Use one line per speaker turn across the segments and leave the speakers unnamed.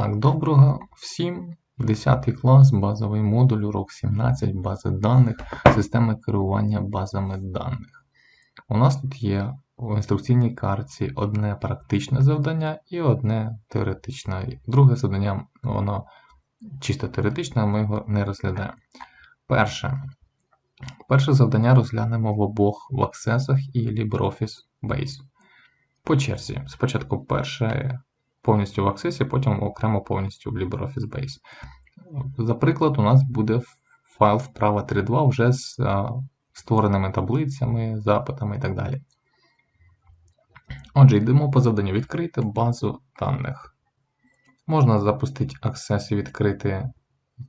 Так, доброго всім. 10 клас, базовий модуль, урок 17, бази даних, система керування базами даних. У нас тут є в інструкційній карті одне практичне завдання і одне теоретичне. Друге завдання, воно чисто теоретичне, ми його не розглядаємо. Перше. Перше завдання розглянемо в обох в Access і LibreOffice Base. По черзі. Спочатку перше повністю в Access, потім окремо повністю в LibreOffice Base. За приклад, у нас буде файл вправа 3.2 вже з створеними таблицями, запитами і так далі. Отже, йдемо по завданню відкрити базу даних. Можна запустити Access і відкрити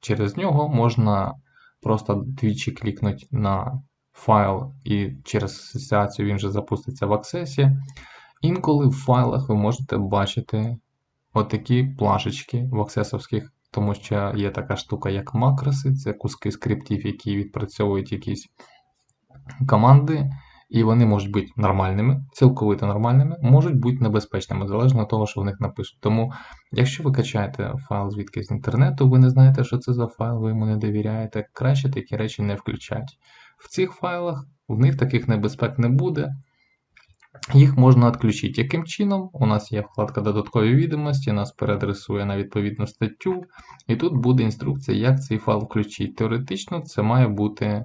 через нього, можна просто двічі клікнути на файл і через асоціацію він вже запуститься в Access. Інколи в файлах ви можете бачити отакі плашечки в аксесовських, тому що є така штука, як макроси, це куски скриптів, які відпрацьовують якісь команди, і вони можуть бути нормальними, цілковито нормальними, можуть бути небезпечними, залежно від того, що в них напишуть. Тому, якщо ви качаєте файл звідки з інтернету, ви не знаєте, що це за файл, ви йому не довіряєте, краще такі речі не включати. В цих файлах в них таких небезпек не буде. Їх можна відключити. Яким чином? У нас є вкладка додаткові відомості, нас переадресує на відповідну статтю, і тут буде інструкція, як цей файл включити. Теоретично це має бути е,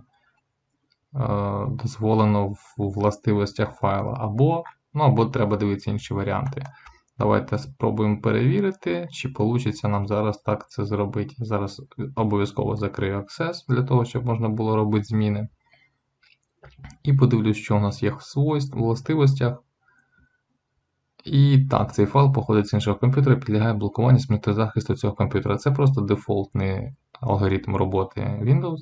дозволено в властивостях файла, або ну, або треба дивитися інші варіанти. Давайте спробуємо перевірити, чи вийде нам зараз так це зробити. Зараз обов'язково закрию Access для того, щоб можна було робити зміни. І подивлюсь, що у нас є в свойств, властивостях. І так, цей файл походить з іншого комп'ютера і підлягає блокуванню з захисту цього комп'ютера. Це просто дефолтний алгоритм роботи Windows.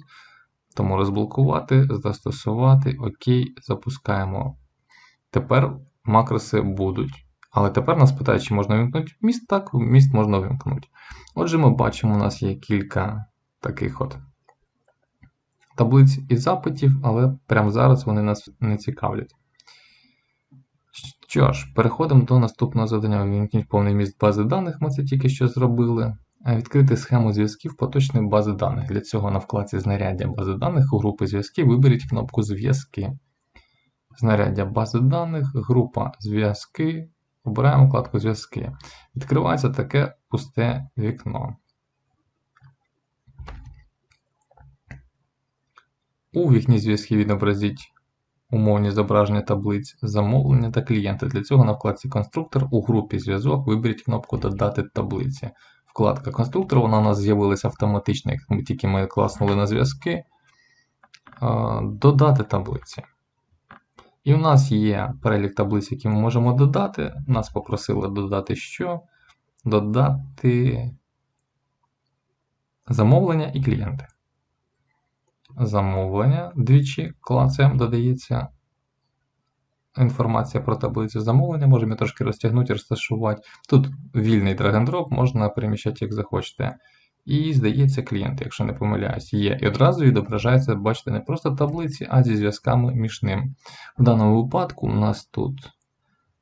Тому розблокувати, застосувати, ОК, запускаємо. Тепер макроси будуть. Але тепер нас питають, чи можна вимкнути міст. Так, міст можна вимкнути. Отже, ми бачимо, у нас є кілька таких от таблиць і запитів, але прямо зараз вони нас не цікавлять. Що ж, переходимо до наступного завдання. Вімкніть повний міст бази даних, ми це тільки що зробили. Відкрити схему зв'язків поточної бази даних. Для цього на вкладці знаряддя бази даних у групи зв'язків виберіть кнопку Зв'язки. Знаряддя бази даних, група зв'язки. Обираємо вкладку Зв'язки. Відкривається таке пусте вікно. У вікні зв'язків відобразіть умовні зображення таблиць замовлення та клієнти. Для цього на вкладці Конструктор у групі Зв'язок виберіть кнопку Додати таблиці. Вкладка Конструктор вона у нас з'явилася автоматично, як тільки ми класнули на зв'язки. Додати таблиці. І у нас є перелік таблиць, які ми можемо додати. Нас попросили додати що? Додати замовлення і клієнти замовлення. Двічі клацаємо, додається інформація про таблицю замовлення. Можемо трошки розтягнути, розташувати. Тут вільний drag-and-drop, можна переміщати, як захочете. І, здається, клієнт, якщо не помиляюсь, є. І одразу відображається, бачите, не просто таблиці, а зі зв'язками між ним. В даному випадку у нас тут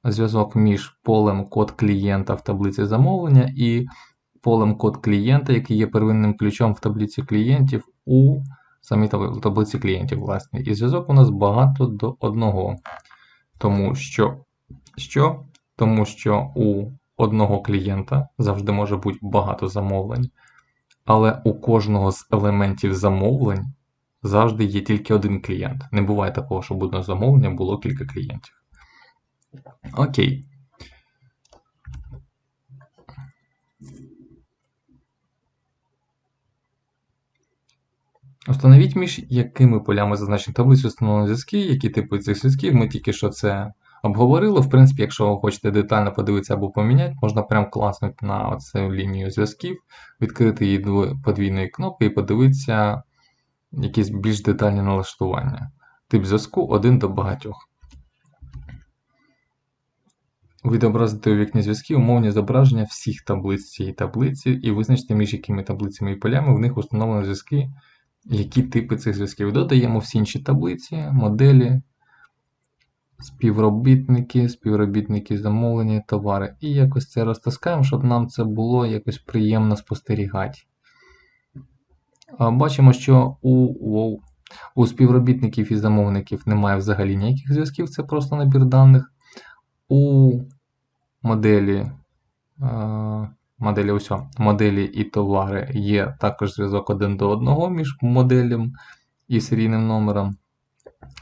зв'язок між полем код клієнта в таблиці замовлення і полем код клієнта, який є первинним ключом в таблиці клієнтів у самі таблиці клієнтів, власне. І зв'язок у нас багато до одного. Тому що, що? Тому що у одного клієнта завжди може бути багато замовлень. Але у кожного з елементів замовлень завжди є тільки один клієнт. Не буває такого, щоб одне замовлення було кілька клієнтів. Окей. Встановіть між якими полями зазначені таблицю встановлено зв'язки, які типи цих зв'язків. Ми тільки що це обговорили. В принципі, якщо ви хочете детально подивитися або поміняти, можна прямо класнути на цю лінію зв'язків, відкрити її подвійної кнопки і подивитися якісь більш детальні налаштування. Тип зв'язку один до багатьох. Відобразити у вікні зв'язків умовні зображення всіх таблиць цієї таблиці і визначити, між якими таблицями і полями в них установлені зв'язки які типи цих зв'язків. Додаємо всі інші таблиці, моделі. співробітники, співробітники замовлення, товари. І якось це розтаскаємо, щоб нам це було якось приємно спостерігати. Бачимо, що у, у, у співробітників і замовників немає взагалі ніяких зв'язків, це просто набір даних. У моделі, моделі, усьо, моделі і товари є також зв'язок один до одного між моделем і серійним номером.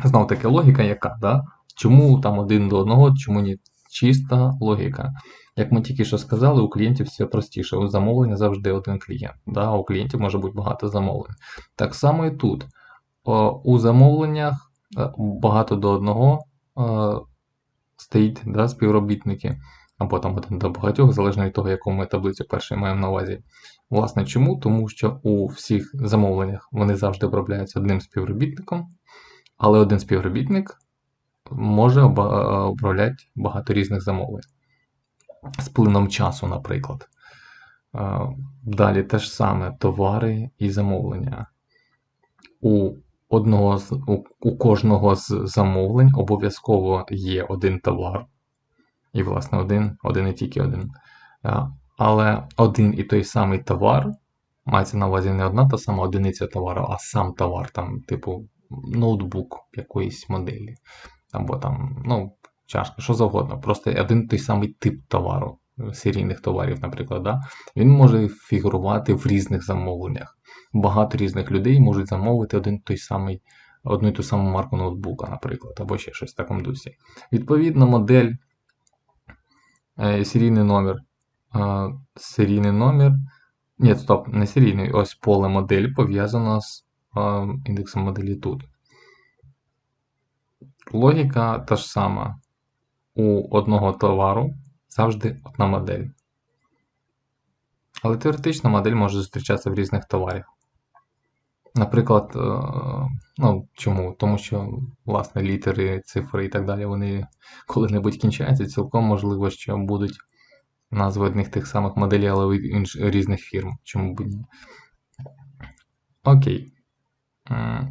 Знов таки логіка яка? Да? Чому там один до одного, чому ні? Чиста логіка. Як ми тільки що сказали, у клієнтів все простіше. У замовлення завжди один клієнт. Да? У клієнтів може бути багато замовлень. Так само і тут. У замовленнях е, багато до одного е, стоїть да, співробітники, або там один до багатьох, залежно від того, яку ми таблицю першої маємо на увазі. Власне, чому? Тому що у всіх замовленнях вони завжди обробляються одним співробітником, але один співробітник може управляти багато різних замовлень. З плином часу, наприклад. Далі те ж саме товари і замовлення. У одного з, у, у кожного з замовлень обов'язково є один товар. І, власне, один, один і тільки один. Але один і той самий товар мається на увазі не одна та сама одиниця товару, а сам товар, там, типу, ноутбук якоїсь моделі або там, ну, чашка, що завгодно. Просто один той самий тип товару, серійних товарів, наприклад, да? він може фігурувати в різних замовленнях. Багато різних людей можуть замовити один той самий, одну і ту саму марку ноутбука, наприклад, або ще щось в такому дусі. Відповідно, модель, е, серійний номер. Е, серійний номер. Ні, стоп, не серійний, ось поле модель пов'язано з е, індексом моделі тут. Логіка та ж сама. У одного товару завжди одна модель. Але теоретично модель може зустрічатися в різних товарах. Наприклад, е, ну чому? Тому що, власне, літери, цифри і так далі, вони коли-небудь кінчаються, цілком можливо, що будуть назви одних тих самих моделей, але інших різних фірм. Чому б ні? Окей.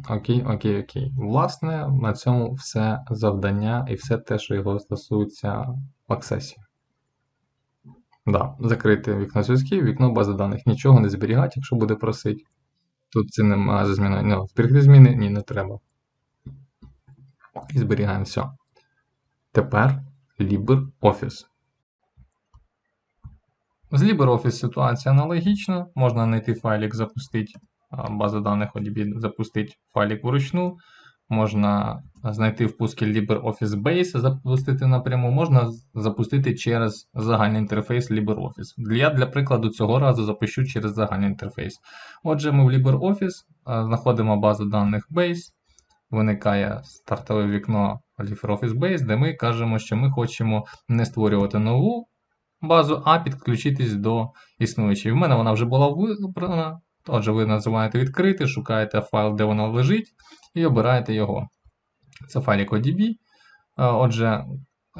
Окей, окей, окей. Власне, на цьому все завдання і все те, що його стосується в аксесі. Да, закрити вікно зв'язків, вікно бази даних. Нічого не зберігати, якщо буде просити. Тут це нема за зміною. Ну, зберегти зміни? Ні, не треба. І зберігаємо все. Тепер LibreOffice. З LibreOffice ситуація аналогічна. Можна знайти файлик, запустити база даних ODB запустити файлик вручну. Можна знайти в пуску LibreOffice Base, запустити напряму, можна запустити через загальний інтерфейс LibreOffice. Я для прикладу цього разу запущу через загальний інтерфейс. Отже, ми в LibreOffice знаходимо базу даних Base, виникає стартове вікно LibreOffice Base, де ми кажемо, що ми хочемо не створювати нову базу, а підключитись до існуючої. В мене вона вже була вибрана. Отже, ви називаєте відкрити, шукаєте файл, де воно лежить, і обираєте його. Це файлик ODB. Отже,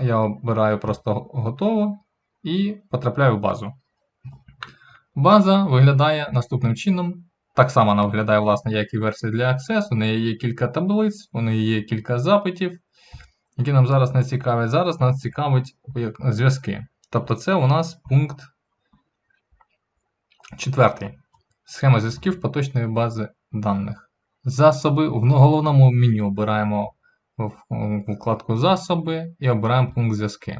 я обираю просто готово і потрапляю в базу. База виглядає наступним чином. Так само вона виглядає, власне, як і версія для Access. У неї є кілька таблиць, у неї є кілька запитів, які нам зараз не цікавлять. Зараз нас цікавить зв'язки. Тобто, це у нас пункт четвертий. Схема зв'язків поточної бази даних. Засоби в головному меню обираємо вкладку Засоби і обираємо пункт зв'язки.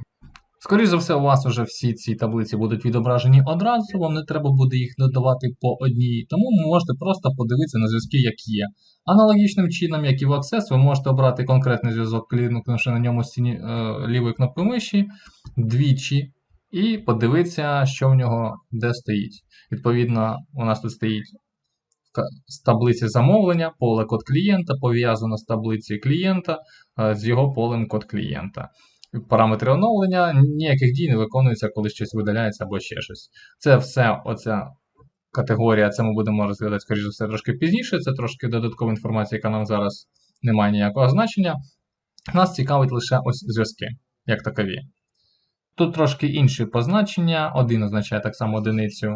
Скоріше за все, у вас вже всі ці таблиці будуть відображені одразу, вам не треба буде їх додавати по одній, тому ви можете просто подивитися на зв'язки, як є. Аналогічним чином, як і в Access, ви можете обрати конкретний зв'язок, клікнувши на ньому стіні е, лівої кнопки миші двічі, і подивитися, що в нього де стоїть. Відповідно, у нас тут стоїть з таблиці замовлення, поле код клієнта, пов'язано з таблицею клієнта е, з його полем код клієнта. Параметри оновлення, ніяких дій не виконуються, коли щось видаляється або ще щось. Це все, оця категорія, це ми будемо розглядати, скоріш за все, трошки пізніше. Це трошки додаткова інформація, яка нам зараз не має ніякого значення. Нас цікавить лише ось зв'язки, як такові. Тут трошки інші позначення. Один означає так само одиницю,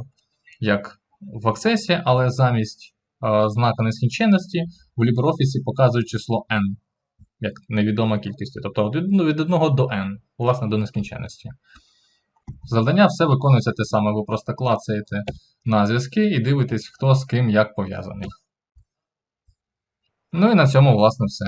як в Access, але замість е, знака нескінченності в LibreOffice показують число n. як невідома кількістю. Тобто від, ну, від 1 до n, власне, до нескінченності. Завдання все виконується те саме, ви просто клацаєте на зв'язки і дивитесь, хто з ким як пов'язаний. Ну і на цьому, власне, все.